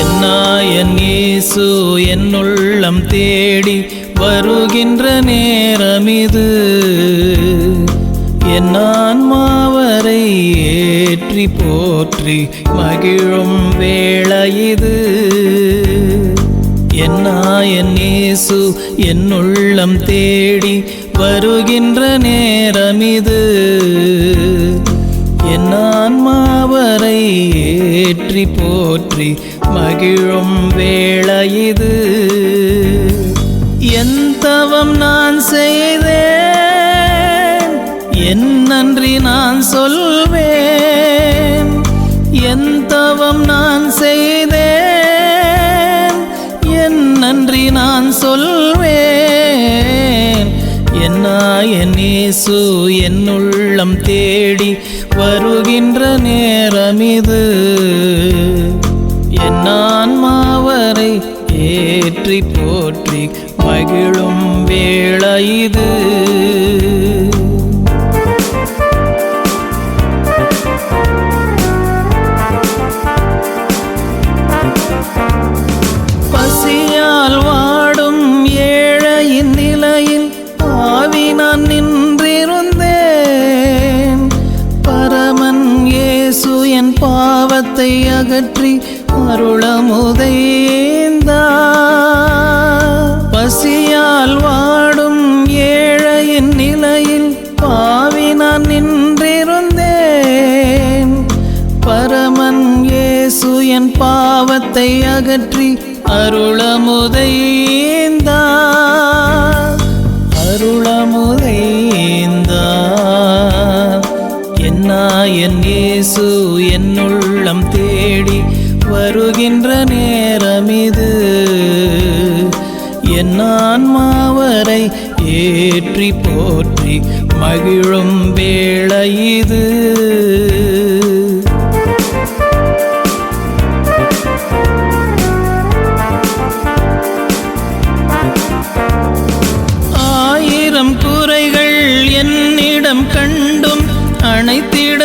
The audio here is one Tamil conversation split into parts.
என்னாயன் இயேசு என்னுள்ளம் தேடி வருகின்ற நேரமிது. என் மாவரை ஏற்றி போற்றி மகிழும் வேளையிது. என் இயேசு என்னுள்ளம் தேடி வருகின்ற நேரமிது. என் ஆன்மாவரை ஏற்றி போற்றி மகிழும் வேளையிது. என் தவம் நான் செய்தேன் என் நன்றி நான் சொல்வேன். என் தவம் நான் செய்தேன் என் நன்றி நான் சொல்வேன். என்ன என்னுள்ளம் தேடி வருகின்ற நேரமிது. என்னான் மாவரை ஏற்றி போற்றி மகிழும் வேளையிது பாவத்தை அகற்றி அருளமுதைந்தா பசியால் வாடும் ஏழையின் நிலையில் பாவி நான் நின்றிருந்தேன். பரமன் இயேசு என் பாவத்தை அகற்றி அருளமுதைந்தா இயேசு என்னுள்ளம் உள்ளம் தேடி வருகின்ற நேரம் இது என் மாவரை ஏற்றி போற்றி மகிழும் வேளையிது. ஆயிரம் குறைகள் என்னிடம் கண்டும் அனைத்திட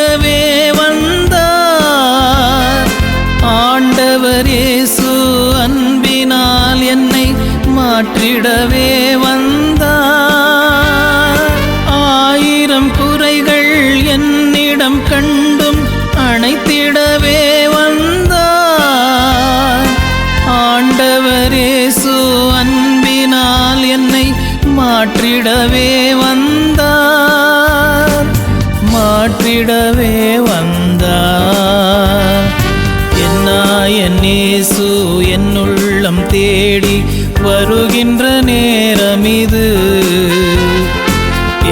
மாற்றிடவே வந்தார். ஆயிரம் குறைகள் என்னிடம் கண்டும் அணைத்திடவே வந்தார். ஆண்டவர் இயேசு அன்பினால் என்னை மாற்றிடவே வந்தார். மாற்றிடவே வந்தார். என்ன என் என்னுள்ளம் தேடி வருகின்ற இது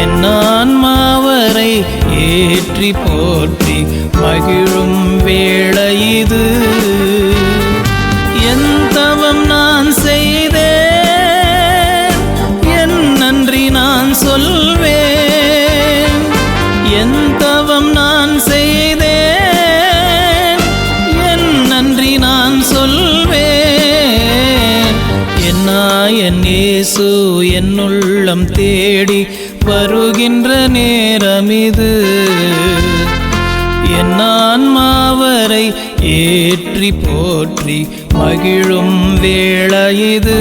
என் ஆன்மாவரை ஏற்றி போற்றி மகிழும் வேளை இது என் இயேசு என் உள்ளம் தேடி வருகின்ற நேரமிது என் ஆன்மாவரை ஏற்றி போற்றி மகிழும் வேளையிது